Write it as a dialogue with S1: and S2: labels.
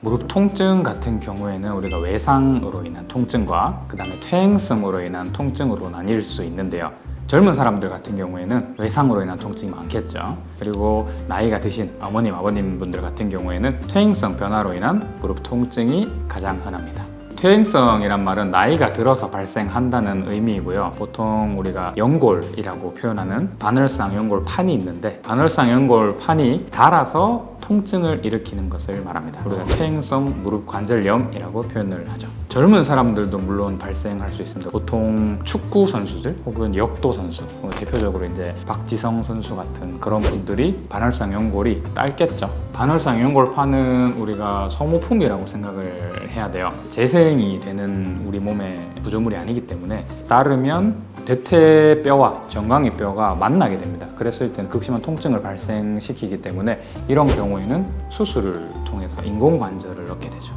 S1: 무릎 통증 같은 경우에는 우리가 외상으로 인한 통증과 그 다음에 퇴행성으로 인한 통증으로 나뉠 수 있는데요. 젊은 사람들 같은 경우에는 외상으로 인한 통증이 많겠죠. 그리고 나이가 드신 어머님, 아버님 분들 같은 경우에는 퇴행성 변화로 인한 무릎 통증이 가장 흔합니다. 퇴행성이란 말은 나이가 들어서 발생한다는 의미이고요. 보통 우리가 연골이라고 표현하는 반월상 연골판이 있는데 반월상 연골판이 닳아서 통증을 일으키는 것을 말합니다. 우리가 퇴행성 무릎 관절염이라고 표현을 하죠. 젊은 사람들도 물론 발생할 수 있습니다. 보통 축구 선수들 혹은 역도 선수, 뭐 대표적으로 이제 박지성 선수 같은 그런 분들이 반월상 연골이 짧겠죠. 반월상 연골판은 우리가 소모품이라고 생각을 해야 돼요. 재생이 되는 우리 몸의 구조물이 아니기 때문에 따르면 대퇴 뼈와 정강이 뼈가 만나게 됩니다. 그랬을 때는 극심한 통증을 발생시키기 때문에 이런 경우에는 수술을 통해서 인공 관절을 넣게